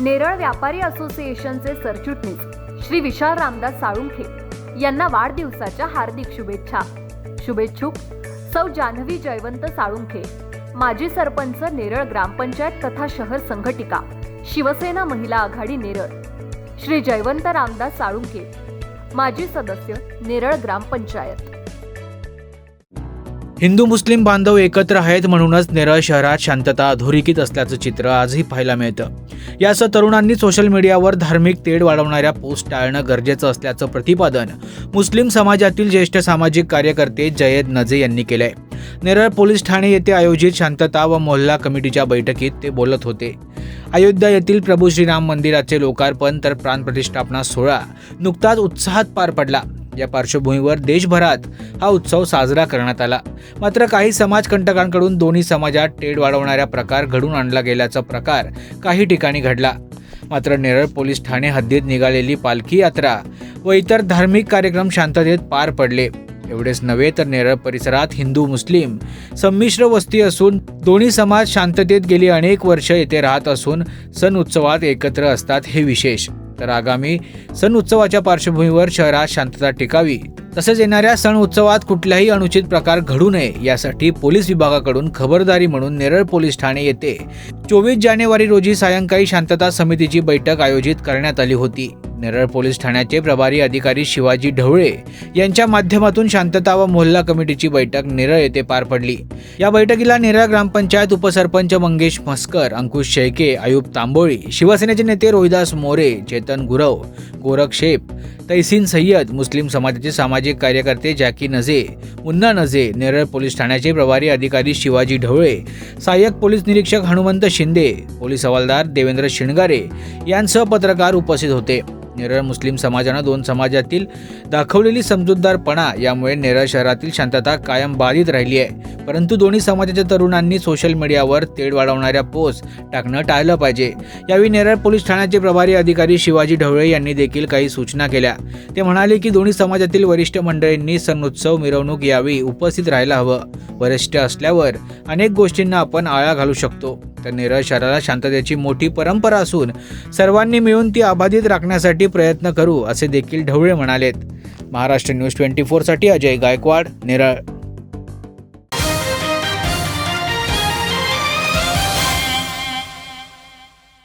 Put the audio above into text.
नेरळ व्यापारी असोसिएशनचे सरचिटणीस श्री विशाल रामदास साळुंखे यांना वाढदिवसाच्या हार्दिक शुभेच्छा. शुभेच्छुक सौ जान्हवी जयवंत साळुंखे माजी सरपंच नेरळ ग्रामपंचायत तथा शहर संघटिका शिवसेना महिला आघाडी नेरळ. श्री जयवंत रामदास साळुंखे माजी सदस्य नेरळ ग्रामपंचायत हिंदू मुस्लिम बांधव एकत्र आहेत म्हणूनच नेरळ शहरात शांतता अधोरेखित असल्याचं चित्र आजही पाहायला मिळतं. यासह तरुणांनी सोशल मीडियावर धार्मिक तेढ वाढवणाऱ्या पोस्ट टाळणं गरजेचं असल्याचं प्रतिपादन मुस्लिम समाजातील ज्येष्ठ सामाजिक कार्यकर्ते जयेद नजे यांनी केलंय. नेरळ पोलीस ठाणे येथे आयोजित शांतता व मोहल्ला कमिटीच्या बैठकीत ते बोलत होते. अयोध्या येथील प्रभू श्रीराम मंदिराचे लोकार्पण तर प्राणप्रतिष्ठापना सोहळा नुकताच उत्साहात पार पडला. या पार्श्वभूमीवर देशभरात हा उत्सव साजरा करण्यात आला. मात्र काही समाजकंटकांकडून दोन्ही समाजात टेड वाढवणाऱ्या प्रकार घडून आणला गेल्याचा प्रकार काही ठिकाणी घडला. मात्र नेरळ पोलीस ठाणे हद्दीत निघालेली पालखी यात्रा व इतर धार्मिक कार्यक्रम शांततेत पार पडले. एवढेच नव्हे तर नेरळ परिसरात हिंदू मुस्लिम संमिश्र वस्ती असून दोन्ही समाज शांततेत गेली अनेक वर्ष येथे राहत असून सण उत्सवात एकत्र असतात हे विशेष. तर आगामी सण उत्सवाच्या पार्श्वभूमीवर शहरात शांतता टिकावी. तसेच येणाऱ्या सण उत्सवात कुठलाही अनुचित प्रकार घडू नये यासाठी पोलीस विभागाकडून खबरदारी म्हणून नेरळ पोलीस ठाणे येथे चोवीस जानेवारी रोजी सायंकाळी शांतता समितीची बैठक आयोजित करण्यात आली होती. नेरळ पोलीस ठाण्याचे प्रभारी अधिकारी शिवाजी ढवळे यांच्या माध्यमातून शांतता व मोहल्ला कमिटीची बैठक नेरळ येथे पार पडली. या बैठकीला नेरळ ग्रामपंचायत उपसरपंच मंगेश म्हस्कर अंकुश शेळके आयुब तांबोळी शिवसेनेचे नेते रोहिदास मोरे चेतन गुरव गोरख शेप तैसीन सय्यद मुस्लिम समाजाचे सामाजिक कार्यकर्ते जॅकी नझे मुन्ना नझे नेरळ पोलीस ठाण्याचे प्रभारी अधिकारी शिवाजी ढवळे सहाय्यक पोलीस निरीक्षक हनुमंत शिंदे पोलीस हवालदार देवेंद्र शिणगारे यांसह पत्रकार उपस्थित होते. नेरळ मुस्लिम समाजानं दोन समाजातील दाखवलेली समजूतदारपणा यामुळे नेरळ शहरातील शांतता कायम बाधित राहिली आहे. परंतु दोन्ही समाजाच्या तरुणांनी सोशल मीडियावर तेढ वाढवणाऱ्या पोस्ट टाकणं टाळलं पाहिजे. यावेळी नेरळ पोलीस ठाण्याचे प्रभारी अधिकारी शिवाजी ढवळे यांनी देखील काही सूचना केल्या. ते म्हणाले की दोन्ही समाजातील वरिष्ठ मंडळींनी सणोत्सव मिरवणूक यावेळी उपस्थित राहायला हवं. वरिष्ठ असल्यावर अनेक गोष्टींना आपण आळा घालू शकतो. तर नेरळ शहराला शांततेची मोठी परंपरा असून सर्वांनी मिळून ती अबाधित राखण्यासाठी प्रयत्न करू असे देखील ढवळे म्हणालेत. महाराष्ट्र न्यूज ट्वेंटी फोरसाठी अजय गायकवाड नेरळ.